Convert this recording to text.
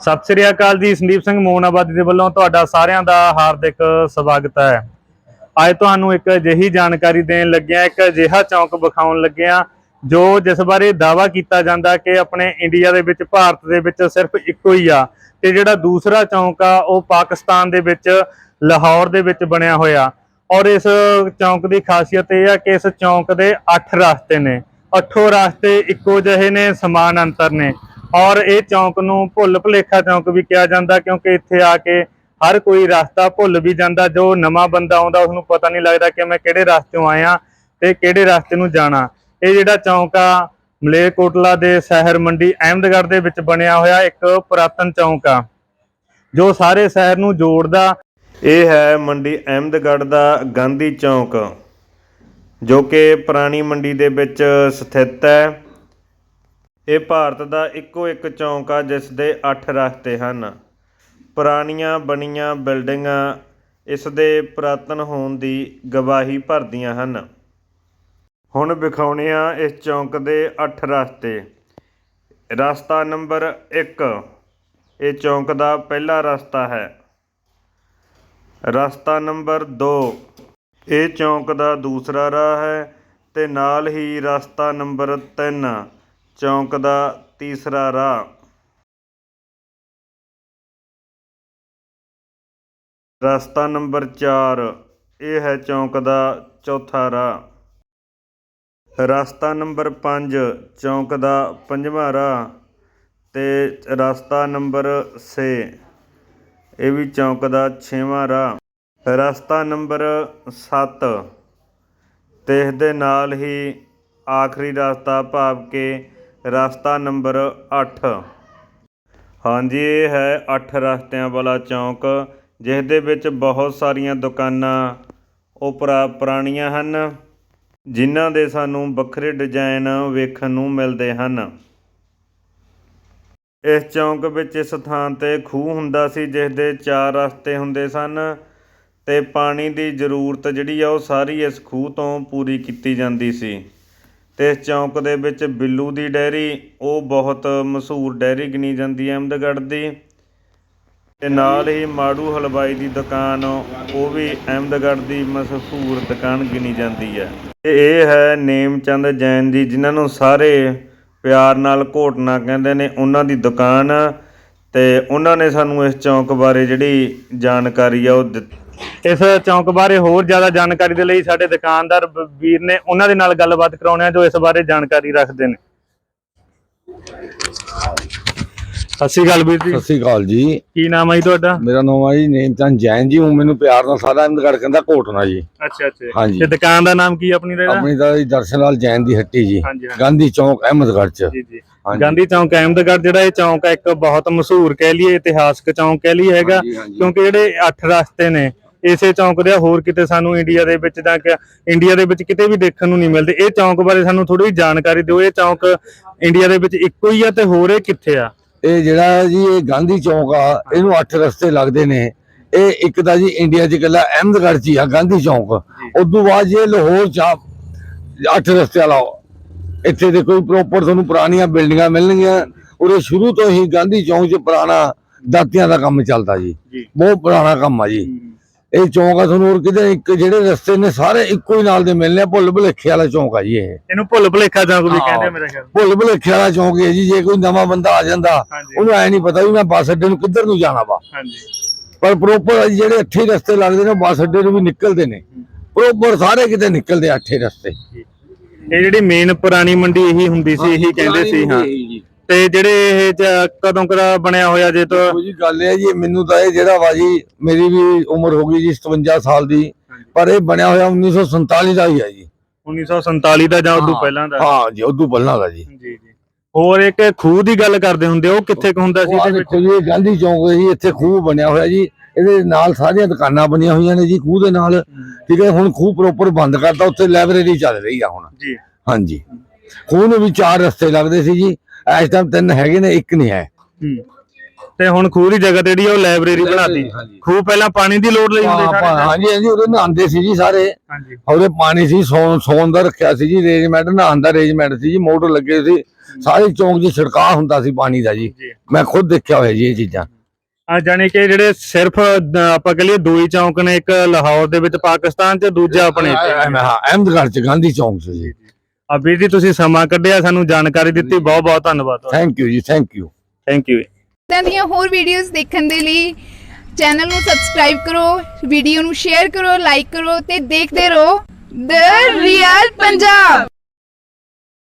ਸਤਿ ਸ੍ਰੀ ਅਕਾਲ ਜੀ, ਸੰਦੀਪ ਸਿੰਘ ਮੋਹਨਾਬਾਦੀ ਦੇ ਵੱਲੋਂ ਤੁਹਾਡਾ ਸਾਰਿਆਂ ਦਾ ਹਾਰਦਿਕ ਸਵਾਗਤ ਹੈ। ਅੱਜ ਤੁਹਾਨੂੰ ਇੱਕ ਅਜਿਹੀ ਜਾਣਕਾਰੀ ਦੇਣ ਲੱਗਿਆ ਇੱਕ ਅਜਿਹਾ ਚੌਂਕ ਵਿਖਾਉਣ ਲੱਗਿਆ ਜੋ ਜਿਸ ਬਾਰੇ ਦਾਵਾ ਕੀਤਾ ਜਾਂਦਾ ਕਿ ਆਪਣੇ ਇੰਡੀਆ ਦੇ ਵਿੱਚ, ਭਾਰਤ ਦੇ ਵਿੱਚ ਸਿਰਫ ਇੱਕੋ ਹੀ ਆ ਤੇ ਜਿਹੜਾ ਦੂਸਰਾ ਚੌਂਕ ਆ, ਉਹ ਪਾਕਿਸਤਾਨ ਦੇ ਵਿੱਚ, ਲਾਹੌਰ ਦੇ ਵਿੱਚ ਬਣਿਆ ਹੋਇਆ। ਔਰ ਇਸ ਚੌਂਕ ਦੀ ਖਾਸੀਅਤ ਇਹ ਆ ਕਿ ਇਸ ਚੌਂਕ ਦੇ 8 ਰਸਤੇ ਨੇ। ਅੱਠੋ ਰਸਤੇ ਇੱਕੋ ਜਿਹੇ ਨੇ, ਸਮਾਨ ਅੰਤਰ ਨੇ। ਔਰ ਇਹ ਚੌਂਕ ਨੂੰ ਭੁੱਲ ਭੁਲੇਖਾ ਚੌਂਕ ਵੀ ਕਿਹਾ ਜਾਂਦਾ ਕਿਉਂਕਿ ਇੱਥੇ ਆ ਕੇ ਹਰ ਕੋਈ ਰਸਤਾ ਭੁੱਲ ਵੀ ਜਾਂਦਾ, ਜੋ ਨਵਾਂ ਬੰਦਾ ਆਉਂਦਾ ਉਸ ਨੂੰ ਪਤਾ ਨਹੀਂ ਲੱਗਦਾ ਕਿ ਮੈਂ ਕਿਹੜੇ ਰਸਤੇੋਂ ਆਇਆ ਤੇ ਕਿਹੜੇ ਰਸਤੇ ਨੂੰ ਜਾਣਾ। ਇਹ ਜਿਹੜਾ ਚੌਂਕ ਆ, ਮਲੇਰਕੋਟਲਾ ਦੇ ਸ਼ਹਿਰ ਮੰਡੀ ਅਹਿਮਦਗੜ੍ਹ ਦੇ ਵਿੱਚ ਬਣਿਆ ਹੋਇਆ ਇੱਕ ਪੁਰਾਤਨ ਚੌਂਕ ਆ, ਜੋ ਸਾਰੇ ਸ਼ਹਿਰ ਨੂੰ ਜੋੜਦਾ। ਇਹ ਹੈ ਮੰਡੀ ਅਹਿਮਦਗੜ੍ਹ ਦਾ ਗਾਂਧੀ ਚੌਂਕ, ਜੋ ਕਿ ਪੁਰਾਣੀ ਮੰਡੀ ਦੇ ਵਿੱਚ ਸਥਿਤ ਹੈ। ਇਹ ਭਾਰਤ ਦਾ ਇੱਕੋ ਇੱਕ ਚੌਂਕ ਆ, ਜਿਸ ਦੇ ਅੱਠ ਰਸਤੇ ਹਨ। ਪੁਰਾਣੀਆਂ ਬਣੀਆਂ ਬਿਲਡਿੰਗਾਂ ਇਸ ਦੇ ਪੁਰਾਤਨ ਹੋਣ ਦੀ ਗਵਾਹੀ ਭਰਦੀਆਂ ਹਨ। ਹੁਣ ਵਿਖਾਉਣੇ ਆ ਇਸ ਚੌਂਕ ਦੇ ਅੱਠ ਰਸਤੇ। ਰਸਤਾ ਨੰਬਰ 1 ਇਹ ਚੌਂਕ ਦਾ ਪਹਿਲਾ ਰਸਤਾ ਹੈ। ਰਸਤਾ ਨੰਬਰ 2 ਇਹ ਚੌਂਕ ਦਾ ਦੂਸਰਾ ਰਾਹ ਹੈ ਤੇ ਨਾਲ ਹੀ ਰਸਤਾ ਨੰਬਰ 3 ਚੌਂਕ ਦਾ ਤੀਸਰਾ ਰਾਹ। ਰਸਤਾ ਨੰਬਰ 4 ਇਹ ਹੈ ਚੌਂਕ ਦਾ ਚੌਥਾ ਰਾਹ। ਰਸਤਾ ਨੰਬਰ 5 ਚੌਂਕ ਦਾ ਪੰਜਵਾਂ ਰਾਹ ਤੇ ਰਸਤਾ ਨੰਬਰ 6 ਇਹ ਵੀ ਚੌਂਕ ਦਾ ਛੇਵਾਂ ਰਾਹ। ਰਸਤਾ ਨੰਬਰ 7 ਤੇ ਇਸ ਦੇ ਨਾਲ ਹੀ ਆਖਰੀ ਰਸਤਾ ਭਾਵ ਕੇ ਰਸਤਾ ਨੰਬਰ 8 ਹਾਂਜੀ, ਇਹ ਹੈ 8 ਰਸਤਿਆਂ ਵਾਲਾ ਚੌਂਕ ਜਿਸ ਦੇ ਵਿੱਚ ਬਹੁਤ ਸਾਰੀਆਂ ਦੁਕਾਨਾਂ ਉਪਰਾ ਪੁਰਾਣੀਆਂ ਹਨ, ਜਿਨ੍ਹਾਂ ਦੇ ਸਾਨੂੰ ਵੱਖਰੇ ਡਿਜ਼ਾਈਨ ਵੇਖਣ ਨੂੰ ਮਿਲਦੇ ਹਨ। ਇਸ ਚੌਂਕ ਵਿੱਚ ਇਸ ਥਾਂ ਤੇ ਖੂਹ ਹੁੰਦਾ ਸੀ ਜਿਸ ਦੇ ਚਾਰ ਰਸਤੇ ਹੁੰਦੇ ਸਨ ਤੇ ਪਾਣੀ ਦੀ ਜ਼ਰੂਰਤ ਜਿਹੜੀ ਆ, ਉਹ ਸਾਰੀ ਇਸ ਖੂਹ ਤੋਂ ਪੂਰੀ ਕੀਤੀ ਜਾਂਦੀ ਸੀ। ਅਤੇ ਇਸ ਚੌਂਕ ਦੇ ਵਿੱਚ ਬਿੱਲੂ ਦੀ ਡੈਰੀ, ਉਹ ਬਹੁਤ ਮਸ਼ਹੂਰ ਡੈਰੀ ਗਿਣੀ ਜਾਂਦੀ ਹੈ ਅਹਿਮਦਗੜ੍ਹ ਦੀ। ਅਤੇ ਨਾਲ ਹੀ ਮਾੜੂ ਹਲਵਾਈ ਦੀ ਦੁਕਾਨ, ਉਹ ਵੀ ਅਹਿਮਦਗੜ੍ਹ ਦੀ ਮਸ਼ਹੂਰ ਦੁਕਾਨ ਗਿਣੀ ਜਾਂਦੀ ਹੈ। ਅਤੇ ਇਹ ਹੈ ਨੇਮਚੰਦ ਜੈਨ ਜੀ, ਜਿਨ੍ਹਾਂ ਨੂੰ ਸਾਰੇ ਪਿਆਰ ਨਾਲ ਘੋਟਣਾ ਕਹਿੰਦੇ ਨੇ ਉਹਨਾਂ ਦੀ ਦੁਕਾਨ। ਅਤੇ ਉਹਨਾਂ ਨੇ ਸਾਨੂੰ ਇਸ ਚੌਂਕ ਬਾਰੇ ਜਿਹੜੀ ਜਾਣਕਾਰੀ ਆ, ਉਹ ਦਿੱਤੀ। ਇਸ ਚੌਂਕ ਬਾਰੇ ਹੋਰ ਜ਼ਿਆਦਾ ਜਾਣਕਾਰੀ ਦੇ ਲਈ ਸਾਡੇ ਦੁਕਾਨਦਾਰ ਵੀਰ ਨੇ ਉਹਨਾਂ ਦੇ ਨਾਲ ਗੱਲਬਾਤ ਕਰਾਉਣੇ ਆ ਜੋ ਇਸ ਬਾਰੇ ਜਾਣਕਾਰੀ ਰੱਖਦੇ ਨੇ। ਸਤਿ ਸ਼੍ਰੀ ਅਕਾਲ ਵੀਰ ਜੀ। ਸਤਿ ਸ੍ਰੀ ਅਕਾਲ ਜੀ। ਕੀ ਨਾਮ ਹੈ ਜੀ ਤੁਹਾਡਾ? ਮੇਰਾ ਨਾਮ ਹੈ ਜੀ ਨੇਮਚੰਦ ਜੈਨ ਜੀ। ਹੁਣ ਮੈਨੂੰ ਪਿਆਰ ਨਾਲ ਸਾਰਾ ਅਹਿਮਦਗੜ ਕਹਿੰਦਾ ਘੋਟਣਾ ਜੀ। ਅੱਛਾ ਅੱਛਾ। ਹਾਂਜੀ। ਤੇ ਦੁਕਾਨ ਦਾ ਨਾਮ ਕੀ ਆਪਣੀ ਦਾ ਆਪਣੀ ਦਾ ਜੀ ਦਰਸ਼ਨ ਲਾਲ ਜੈਨ ਦੀ ਹੱਟੀ ਜੀ। ਗਾਂਧੀ ਚੌਂਕ ਅਹਿਮਦਗੜ ਚ। ਜੀ ਜੀ। ਹਾਂਜੀ। ਗਾਂਧੀ ਚੌਂਕ ਅਹਿਮਦਗੜ੍ਹ ਜਿਹੜਾ ਇਹ ਚੌਂਕ ਹੈ ਇੱਕ ਬਹੁਤ ਮਸ਼ਹੂਰ ਕਹਿ ਲਈਏ ਇਤਿਹਾਸਕ ਚੌਂਕ ਕਹਿ ਲਈਏ ਹੈਗਾ। ਕਿਉਂਕਿ ਜਿਹੜੇ ਅੱਠ ਰਸਤੇ ਨੇ ਇਸੇ ਚੌਂਕ ਦੇ ਹੋਰ ਕਿਤੇ ਸਾਨੂੰ ਇੰਡੀਆ ਦੇ ਵਿੱਚ ਜਾਂ ਕਿ ਇੰਡੀਆ ਦੇ ਵਿੱਚ ਕਿਤੇ ਵੀ ਦੇਖਣ ਨੂੰ ਨਹੀਂ ਮਿਲਦੇ। ਇਹ ਚੌਂਕ ਬਾਰੇ ਸਾਨੂੰ ਥੋੜੀ ਜਾਣਕਾਰੀ ਦਿਓ। ਇਹ ਚੌਂਕ ਇੰਡੀਆ ਦੇ ਵਿੱਚ ਇੱਕੋ ਹੀ ਆ ਤੇ ਹੋਰ ਇਹ ਕਿੱਥੇ ਆ? ਇਹ ਜਿਹੜਾ ਜੀ ਇਹ ਗਾਂਧੀ ਚੌਂਕ ਆ ਇਹਨੂੰ ਅੱਠ ਰਸਤੇ ਲੱਗਦੇ ਨੇ। ਇਹ ਇੱਕ ਤਾਂ ਜੀ ਇੰਡੀਆ 'ਚ ਇਕੱਲਾ ਅਹਿਮਦਗੜ 'ਚ ਆ ਗਾਂਧੀ ਚੌਂਕ। ਉਦੋਂ ਬਾਅਦ ਜੇ ਲਾਹੌਰ 'ਚ ਆ ਅੱਠ ਰਸਤੇ ਵਾਲਾ। ਇੱਥੇ ਦੇ ਕੋਈ ਪ੍ਰੋਪਰ ਤੁਹਾਨੂੰ ਪੁਰਾਣੀਆਂ ਬਿਲਡਿੰਗਾਂ ਮਿਲਣਗੀਆਂ। ਉਰੇ ਸ਼ੁਰੂ ਤੋਂ ਹੀ ਗਾਂਧੀ ਚੌਂਕ 'ਚ ਪੁਰਾਣਾ ਦਾਤੀਆਂ ਦਾ ਕੰਮ ਚੱਲਦਾ ਜੀ। ਬਹੁਤ ਪੁਰਾਣਾ ਕੰਮ ਆ ਜੀ। ਇਹ ਚੌਂਕ ਆ ਤੁਹਾਨੂੰ ਹੋਰ ਕਿਤੇ ਇੱਕ ਜਿਹੜੇ ਰਸਤੇ ਨੇ ਸਾਰੇ ਇੱਕੋ ਹੀ ਨਾਲ ਦੇ ਮਿਲਨੇ ਆ ਭੁੱਲ ਭੁਲੇਖੇ ਵਾਲਾ ਚੌਂਕ ਆ ਜੀ ਇਹ। ਇਹਨੂੰ ਭੁੱਲ ਭੁਲੇਖਾ ਚੌਂਕ ਵੀ। ਕਹਿੰਦੇ ਆ ਮੇਰੇ ਖਿਆਲ ਭੁੱਲ ਭੁਲੇਖੇ ਵਾਲਾ ਚੌਂਕ ਹੈ ਜੀ ਜੇ ਕੋਈ ਨਵਾਂ ਬੰਦਾ ਆ ਜਾਂਦਾ। ਉਹਨੂੰ ਐ ਨਹੀਂ ਪਤਾ ਵੀ ਮੈਂ ਬੱਸ ਅੱਡੇ ਨੂੰ ਕਿੱਧਰ ਨੂੰ ਜਾਣਾ ਵਾ। ਹਾਂਜੀ। ਪਰ ਪ੍ਰੋਪਰ ਜਿਹੜੇ ਅੱਠੇ ਰਸਤੇ ਲੱਗਦੇ ਨੇ ਬੱਸ ਅੱਡੇ ਨੂੰ ਵੀ ਨਿਕਲਦੇ ਨੇ। ਪ੍ਰੋਪਰ ਸਾਰੇ ਕਿਤੇ ਨਿਕਲਦੇ ਅੱਠੇ ਰਸਤੇ। ਇਹ ਜਿਹੜੀ ਮੇਨ ਪੁਰਾਣੀ ਮੰਡੀ ਇਹੀ ਹੁੰਦੀ ਸੀ ਇਹੀ ਕਹਿੰਦੇ ਸੀ ਹਾਂ। ਤੇ ਜਿਹੜੇ ਇਹ ਜ- ਕਦੋਂ ਕਦਾ ਬਣਿਆ ਹੋਇਆ ਜੇ ਤੋਂ ਜੀ ਗੱਲ ਇਹ ਹੈ ਜੀ ਮੈਨੂੰ ਤਾਂ ਇਹ ਜਿਹੜਾ ਵਾ ਜੀ ਮੇਰੀ ਵੀ ਉਮਰ ਹੋ ਗਈ ਜੀ 57 ਸਾਲ ਦੀ ਪਰ ਇਹ ਬਣਿਆ ਹੋਇਆ 1947 ਦਾ ਹੀ ਹੈ ਜੀ। 1947 ਦਾ ਜਾਂ ਉਦੋਂ ਪਹਿਲਾਂ ਦਾ? ਹਾਂ ਜੀ ਉਦੋਂ ਪਹਿਲਾਂ ਦਾ ਜੀ। ਜੀ ਜੀ। ਹੋਰ ਇੱਕ ਖੂਹ ਦੀ ਗੱਲ ਕਰਦੇ ਹੁੰਦੇ ਉਹ ਕਿੱਥੇ ਕੁ ਹੁੰਦਾ ਸੀ ਉਹ ਆਹ ਇਹਦੇ ਵਿੱਚ? ਦੇਖੋ ਜੀ ਇਹ ਗਾਂਧੀ ਚੌਂਕ ਹੈ ਜੀ ਇੱਥੇ ਖੂਹ ਬਣਿਆ ਹੋਇਆ ਜੀ। ਇਹਦੇ ਨਾਲ ਸਾਰੀਆਂ ਦੁਕਾਨਾਂ ਬਣੀਆਂ ਹੋਈਆਂ ਨੇ ਜੀ ਖੂਹ ਦੇ ਨਾਲ। ਠੀਕ ਹੈ ਹੁਣ ਖੂਹ ਪ੍ਰੋਪਰ ਬੰਦ ਕਰਤਾ ਉੱਥੇ ਲਾਇਬ੍ਰੇਰੀ ਚੱਲ ਰਹੀ ਆ ਹੁਣ। ਜੀ। ਹਾਂਜੀ। ਖੂਹ ਨੂੰ ਵੀ ਚਾਰ ਰਸਤੇ ਲੱਗਦੇ ਸੀ ਜੀ। ਇਸ ਟਾਈਮ ਤਿੰਨ ਹੈਗੇ ਨੇ ਇੱਕ ਨਹੀਂ ਹੈ। ਤੇ ਹੁਣ ਖੂਹ ਦੀ ਜਗ੍ਹਾ ਤੇ ਜਿਹੜੀ ਉਹ ਲਾਇਬ੍ਰੇਰੀ ਬਣਾਤੀ। ਖੂਹ ਪਹਿਲਾਂ ਪਾਣੀ ਦੀ ਲੋੜ ਲਈ ਹੁੰਦੇ ਸਾਰੇ ਹਾਂਜੀ ਹਾਂਜੀ ਉਹਦੇ ਨਹਾਉਂਦੇ ਸੀ ਜੀ ਸਾਰੇ। ਹਾਂਜੀ। ਉਹਦੇ ਪਾਣੀ ਸੀ ਸੌਣ ਸੌਣ ਦਾ ਰੱਖਿਆ ਸੀ ਜੀ ਅਰੇਂਜਮੈਂਟ ਨਹਾਉਣ ਦਾ ਅਰੇਂਜਮੈਂਟ ਸੀ ਜੀ ਮੋਟਰ ਲੱਗੇ ਸੀ। ਸਾਰੇ ਚੌਂਕ 'ਚ ਛਿੜਕਾਅ ਹੁੰਦਾ ਸੀ ਪਾਣੀ ਦਾ ਜੀ। ਮੈਂ ਖੁਦ ਦੇਖਿਆ ਹੋਇਆ ਜੀ ਇਹ ਚੀਜ਼ਾਂ। ਆ ਜਾਣੀ ਕਿ ਜਿਹੜੇ ਸਿਰਫ ਆਪਾਂ ਕਹ ਲਈਏ ਦੋ ਹੀ ਚੌਂਕ ਨੇ ਇੱਕ ਲਾਹੌਰ ਦੇ ਵਿੱਚ ਪਾਕਿਸਤਾਨ ਚ ਦੂਜਾ ਆਪਣੇ ਹਾਂ ਅਹਿਮਦਗੜ੍ਹ 'ਚ ਗਾਂਧੀ ਚੌਂਕ 'ਚ ਜੀ। ਆ ਵੀਰ ਜੀ ਤੁਸੀਂ ਸਮਾਂ ਕੱਢਿਆ ਸਾਨੂੰ ਜਾਣਕਾਰੀ ਦਿੱਤੀ ਬਹੁਤ ਬਹੁਤ ਧੰਨਵਾਦ ਤੁਹਾਡਾ। Thank you ji thank you thank you ਇਦਾਂ ਦੀਆਂ ਹੋਰ ਵੀਡੀਓਜ਼ ਦੇਖਣ ਦੇ ਲਈ ਚੈਨਲ ਨੂੰ ਸਬਸਕ੍ਰਾਈਬ ਕਰੋ ਵੀਡੀਓ ਨੂੰ ਸ਼ੇਅਰ ਕਰੋ ਲਾਈਕ ਕਰੋ ਤੇ ਦੇਖਦੇ ਰਹੋ। ਦ ਰੀਅਲ ਪੰਜਾਬ